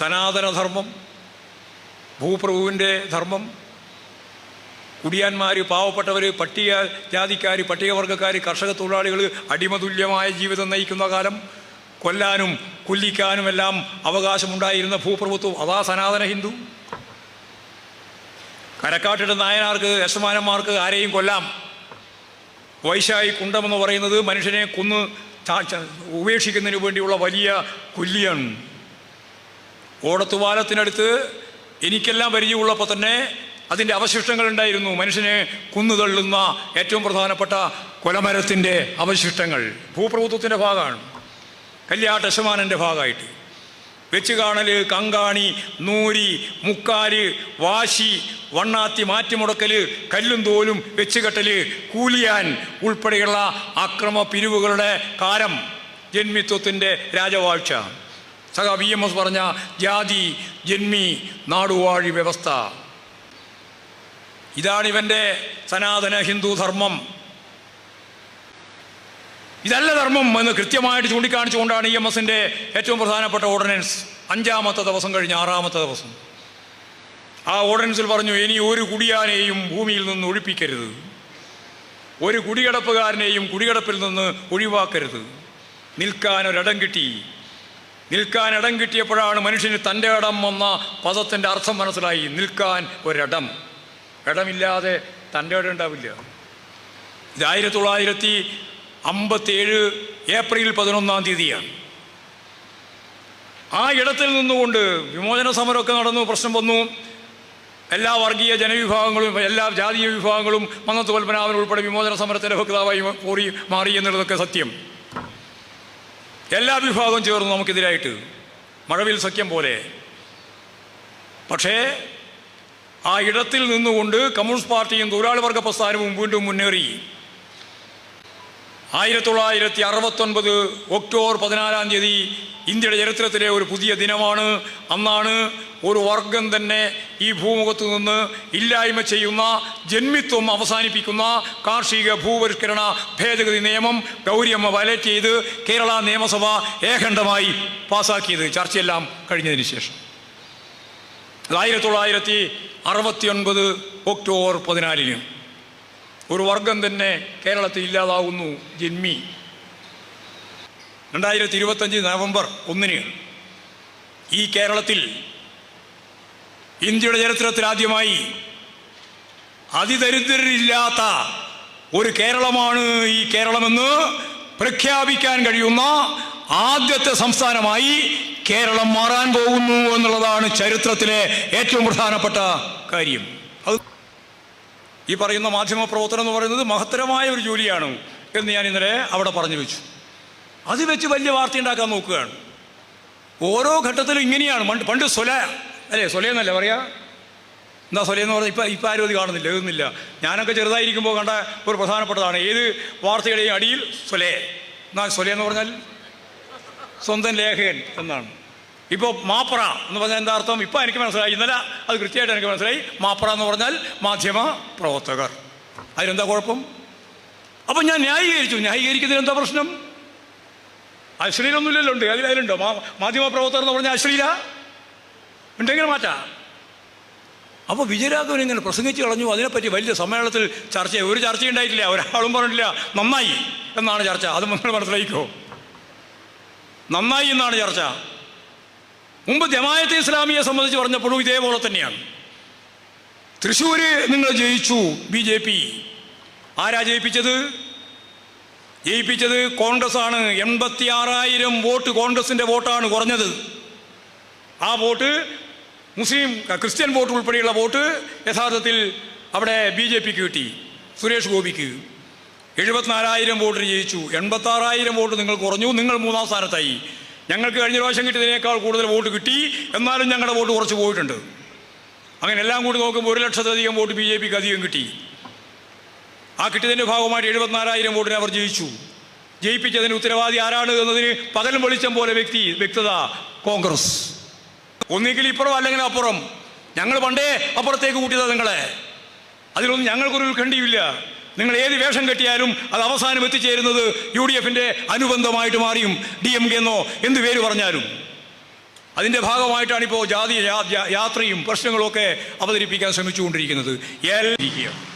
സനാതനധർമ്മം ഭൂപ്രഭുവിന്റെ ധർമ്മം കുടിയാന്മാർ പാവപ്പെട്ടവർ പട്ടിക ജാതിക്കാർ പട്ടികവർഗക്കാർ കർഷക തൊഴിലാളികൾ അടിമതുല്യമായ ജീവിതം നയിക്കുന്ന കാലം കൊല്ലാനും കൊല്ലിക്കാനും എല്ലാം അവകാശമുണ്ടായിരുന്ന ഭൂപ്രഭുത്വം അതാ സനാതന ഹിന്ദു. കരക്കാട്ടിട്ട് നായനാർക്ക് യശമാനന്മാർക്ക് ആരെയും കൊല്ലാം. വൈശായി കുണ്ടമെന്ന് പറയുന്നത് മനുഷ്യനെ കൊന്ന് ഉപേക്ഷിക്കുന്നതിന് വേണ്ടിയുള്ള വലിയ കൊല്ലിയാണ്. ഓടത്തുപാലത്തിനടുത്ത് എനിക്കെല്ലാം പരിചയമുള്ളപ്പോൾ തന്നെ അതിന്റെ അവശിഷ്ടങ്ങൾ ഉണ്ടായിരുന്നു. മനുഷ്യനെ കുന്നുതള്ളുന്ന ഏറ്റവും പ്രധാനപ്പെട്ട കൊലമരത്തിന്റെ അവശിഷ്ടങ്ങൾ. ഭൂപ്രഭുത്വത്തിന്റെ ഭാഗമാണ്. കല്യാട്ട് യശമാനന്റെ ഭാഗമായിട്ട്. വെച്ച് കാണൽ കങ്കാണി നൂരി മുക്കാൽ വാശി വണ്ണാത്തി മാറ്റിമുടക്കൽ കല്ലും തോലും വെച്ചുകെട്ടൽ കൂലിയാൻ ഉൾപ്പെടെയുള്ള അക്രമ പിരിവുകളുടെ കാലം ജന്മിത്വത്തിന്റെ രാജവാഴ്ച. സഹ വി എം എസ് പറഞ്ഞ ജാതി ജന്മി നാടുവാഴി വ്യവസ്ഥ. ഇതാണ് ഇവന്റെ സനാതന ഹിന്ദു ധർമ്മം. ഇതല്ല ധർമ്മം എന്ന് കൃത്യമായിട്ട് ചൂണ്ടിക്കാണിച്ചുകൊണ്ടാണ് ഇ എം എസിന്റെ ഏറ്റവും പ്രധാനപ്പെട്ട ഓർഡിനൻസ്. അഞ്ചാമത്തെ ദിവസം കഴിഞ്ഞ് ആറാമത്തെ ദിവസം. ആ ഓർഡിനൻസിൽ പറഞ്ഞു ഇനി ഒരു കുടിയാനെയും ഭൂമിയിൽ നിന്ന് ഒഴിപ്പിക്കരുത്. ഒരു കുടികിടപ്പുകാരനെയും കുടികിടപ്പിൽ നിന്ന് ഒഴിവാക്കരുത്. നിൽക്കാൻ ഒരിടം കിട്ടി. നിൽക്കാൻ ഇടം കിട്ടിയപ്പോഴാണ് മനുഷ്യന് തന്റെ ഇടം എന്ന പദത്തിന്റെ അർത്ഥം മനസ്സിലായി. നിൽക്കാൻ ഒരിടം. ഇടമില്ലാതെ തന്റെ ഇടം ഉണ്ടാവില്ല. ഇത് ആയിരത്തി തൊള്ളായിരത്തി അമ്പത്തേഴ് ഏപ്രിൽ പതിനൊന്നാം തീയതിയാണ്. ആ ഇടത്തിൽ നിന്നുകൊണ്ട് വിമോചന സമരമൊക്കെ നടന്നു പ്രശ്നം വന്നു. എല്ലാ വർഗീയ ജനവിഭാഗങ്ങളും എല്ലാ ജാതീയ വിഭാഗങ്ങളും മന്നത്ത് പത്മനാഭൻ ഉൾപ്പെടെ വിമോചന സമരത്തിന്റെ ഭക്താവായി മാറി എന്നുള്ളതൊക്കെ സത്യം. എല്ലാ വിഭാഗവും ചേർന്നു നമുക്കെതിരായിട്ട് മഴവിൽ സഖ്യം പോലെ. പക്ഷേ ആ ഇടത്തിൽ നിന്നുകൊണ്ട് കമ്മ്യൂണിസ്റ്റ് പാർട്ടിയും തൊഴിലാളി വർഗ പ്രസ്ഥാനവും വീണ്ടും മുന്നേറി. ആയിരത്തി തൊള്ളായിരത്തി അറുപത്തൊൻപത് ഒക്ടോബർ പതിനാലാം തീയതി ഇന്ത്യയുടെ ചരിത്രത്തിലെ ഒരു പുതിയ ദിനമാണ്. അന്നാണ് ഒരു വർഗം തന്നെ ഈ ഭൂമുഖത്തു നിന്ന് ഇല്ലായ്മ ചെയ്യുന്ന ജന്മിത്വം അവസാനിപ്പിക്കുന്ന കാർഷിക ഭൂപരിഷ്കരണ ഭേദഗതി നിയമം ഗൗരിയമ്മ വയലേറ്റ് ചെയ്ത് കേരള നിയമസഭ ഏകണ്ഠമായി പാസാക്കിയത്. ചർച്ചയെല്ലാം കഴിഞ്ഞതിന് ശേഷം. അത് ആയിരത്തി തൊള്ളായിരത്തി അറുപത്തിയൊൻപത് ഒക്ടോബർ പതിനാലിന് ഒരു വർഗം തന്നെ കേരളത്തിൽ ഇല്ലാതാവുന്നു ജന്മി. രണ്ടായിരത്തി ഇരുപത്തഞ്ച് നവംബർ ഒന്നിന് ഈ കേരളത്തിൽ ഇന്ത്യയുടെ ചരിത്രത്തിൽ ആദ്യമായി അതിദരിദ്രരില്ലാത്ത ഒരു കേരളമാണ് ഈ കേരളമെന്ന് പ്രഖ്യാപിക്കാൻ കഴിയുന്ന ആദ്യത്തെ സംസ്ഥാനമായി കേരളം മാറാൻ പോകുന്നു എന്നുള്ളതാണ് ചരിത്രത്തിലെ ഏറ്റവും പ്രധാനപ്പെട്ട കാര്യം. അത് ഈ പറയുന്ന മാധ്യമ പ്രവർത്തനം എന്ന് പറയുന്നത് മഹത്തരമായ ഒരു ജോലിയാണ് എന്ന് ഞാൻ ഇന്നലെ അവിടെ പറഞ്ഞു വെച്ചു. അത് വെച്ച് വലിയ വാർത്ത ഉണ്ടാക്കാൻ നോക്കുകയാണ്. ഓരോ ഘട്ടത്തിലും ഇങ്ങനെയാണ്. പണ്ട് സൊല അല്ലേ സൊലയെന്നല്ലേ പറയാ? എന്താ സൊലയെന്ന് പറഞ്ഞാൽ ഇപ്പം ഇപ്പം ആരും അത് കാണുന്നില്ല എഴുതുന്നില്ല. ഞാനൊക്കെ ചെറുതായിരിക്കുമ്പോൾ കണ്ട ഒരു പ്രധാനപ്പെട്ടതാണ്. ഏത് വാർത്തയുടെയും അടിയിൽ സൊലേ. എന്നാൽ സൊലയെന്ന് പറഞ്ഞാൽ? സ്വന്തം ലേഖകൻ എന്നാണ്. ഇപ്പോൾ മാപ്ര എന്ന് പറഞ്ഞാൽ എന്താ അർത്ഥം? ഇപ്പം എനിക്ക് മനസ്സിലായി. ഇന്നലെ അത് കൃത്യമായിട്ട് എനിക്ക് മനസ്സിലായി. മാപ്ര എന്ന് പറഞ്ഞാൽ മാധ്യമ പ്രവർത്തകർ. അതിലെന്താ കുഴപ്പം? അപ്പം ഞാൻ ന്യായീകരിച്ചു. ന്യായീകരിക്കുന്നതിന് എന്താ പ്രശ്നം? അശ്ലീലൊന്നുമില്ലല്ലോ ഉണ്ട്. അതിൽ അതിലുണ്ടോ? മാധ്യമ പ്രവർത്തകർ എന്ന് പറഞ്ഞാൽ അശ്ലീല? ഉണ്ടെങ്കിൽ മാറ്റാം. അപ്പോൾ വിജയരാഘവൻ ഇങ്ങനെ പ്രസംഗിച്ച് കളഞ്ഞു. അതിനെപ്പറ്റി വലിയ സമ്മേളനത്തിൽ ചർച്ച ഒരു ചർച്ച ഉണ്ടായിട്ടില്ല. ഒരാളും പറഞ്ഞില്ല നന്നായി എന്നാണ് ചർച്ച. അത് നിങ്ങൾ മനസ്സിലായിക്കോ നന്നായി എന്നാണ് ചർച്ച. മുമ്പ് ജമായത്തെ ഇസ്ലാമിയെ സംബന്ധിച്ച് പറഞ്ഞപ്പോഴും ഇതേപോലെ തന്നെയാണ്. തൃശ്ശൂര് നിങ്ങൾ ജയിച്ചു ബി ജെ പി. ആരാ ജയിപ്പിച്ചത്? ജയിപ്പിച്ചത് കോൺഗ്രസ് ആണ് എൺപത്തി ആറായിരം വോട്ട് കോൺഗ്രസിന്റെ വോട്ടാണ് കുറഞ്ഞത്. ആ വോട്ട് മുസ്ലിം ക്രിസ്ത്യൻ വോട്ട് ഉൾപ്പെടെയുള്ള വോട്ട് യഥാർത്ഥത്തിൽ അവിടെ ബി ജെ പിക്ക് കിട്ടി സുരേഷ് ഗോപിക്ക്. എഴുപത്തിനാലായിരം വോട്ടിന് ജയിച്ചു എൺപത്താറായിരം വോട്ട് നിങ്ങൾ കുറഞ്ഞു നിങ്ങൾ മൂന്നാം സ്ഥാനത്തായി. ഞങ്ങൾക്ക് കഴിഞ്ഞ പ്രാവശ്യം കിട്ടിയതിനേക്കാൾ കൂടുതൽ വോട്ട് കിട്ടി എന്നാലും ഞങ്ങളുടെ വോട്ട് കുറച്ച് പോയിട്ടുണ്ട്. അങ്ങനെ എല്ലാം കൂടി നോക്കുമ്പോൾ ഒരു ലക്ഷത്തിലധികം വോട്ട് ബി ജെ പിക്ക് അധികം കിട്ടി. ആ കിട്ടിയതിന്റെ ഭാഗമായിട്ട് എഴുപത്തിനാലായിരം വോട്ടിന് അവർ ജയിച്ചു. ജയിപ്പിച്ചതിന് ഉത്തരവാദി ആരാണ് എന്നതിന് പകലും വെളിച്ചം പോലെ വ്യക്തി വ്യക്തത കോൺഗ്രസ്. ഒന്നുകിൽ ഇപ്പുറം അല്ലെങ്കിൽ അപ്പുറം. ഞങ്ങൾ പണ്ടേ അപ്പുറത്തേക്ക് കൂട്ടിയതാ നിങ്ങളെ. അതിലൊന്നും ഞങ്ങൾക്കൊരു കണ്ടിയില്ല നിങ്ങൾ ഏത് വേഷം കെട്ടിയാലും അത് അവസാനം എത്തിച്ചേരുന്നത് യു ഡി എഫിന്റെ അനുബന്ധമായിട്ട് മാറിയും. ഡി എം കെ എന്നോ എന്ത് പേര് പറഞ്ഞാലും. അതിന്റെ ഭാഗമായിട്ടാണ് ഇപ്പോൾ ജാതി യാത്രയും പ്രശ്നങ്ങളും യാത്രയും പ്രശ്നങ്ങളൊക്കെ അവതരിപ്പിക്കാൻ ശ്രമിച്ചുകൊണ്ടിരിക്കുന്നത്. ഇരിക്കുക